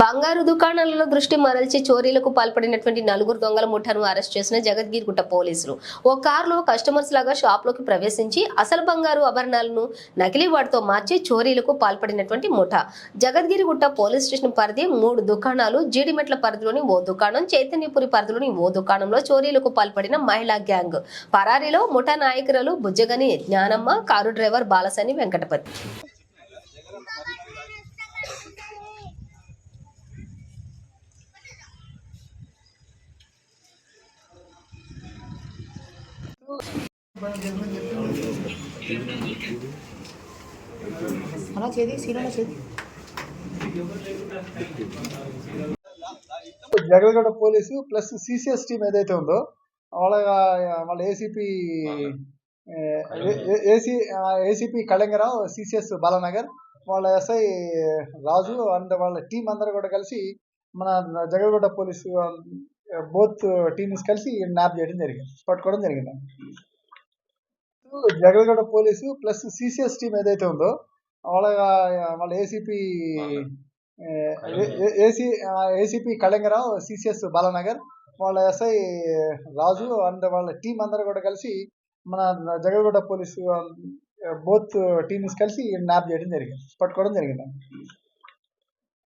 బంగారు దుకాణాలలో దృష్టి మరల్చి చోరీలకు పాల్పడినటువంటి నలుగురు దొంగల ముఠాను అరెస్ట్ చేసిన జగద్గిరిగుట్ట పోలీసులు. ఓ కారులో కస్టమర్స్ లాగా షాప్లోకి ప్రవేశించి అసలు బంగారు ఆభరణాలను నకిలీ వాటితో మార్చి చోరీలకు పాల్పడినటువంటి ముఠా. జగద్గిరిగుట్ట పోలీస్ స్టేషన్ పరిధి మూడు దుకాణాలు జీడిమెట్ల పరిధిలోని ఓ దుకాణం చైతన్యపురి పరిధిలోని ఓ దుకాణంలో చోరీలకు పాల్పడిన మహిళా గ్యాంగ్. పరారీలో ముఠా నాయకురాలు బుజ్జగని జ్ఞానమ్మ కారు డ్రైవర్ బాలసని వెంకటపతి. అలా చేది సీరియల్ చేది. Jagalgada police plus CCS team ఏదైతే ఉందో వాళ్ళ వాళ్ళ ACP AC ACP Kalingarao CCS Balanagar వాళ్ళ ఎస్ఐ రాజు అండ్ వాళ్ళ టీం అందరూ కూడా కలిసి మన జగల్గొండ పోలీసు బోత్ టీమ్స్ కలిసి నాప్ చేయడం జరిగింది పట్టుకోవడం జరిగింది. Jagalgada police plus CCS team ఏదైతే ఉందో వాళ్ళ వాళ్ళ ACP AC ACP Kalingarao CCS Balanagar వాళ్ళ ఎస్ఐ రాజు అండ్ వాళ్ళ టీం అందరూ కూడా కలిసి మన జగల్గూడ పోలీసు బోత్ టీమ్స్ కలిసి నాప్ చేయడం జరిగింది పట్టుకోవడం జరిగింది.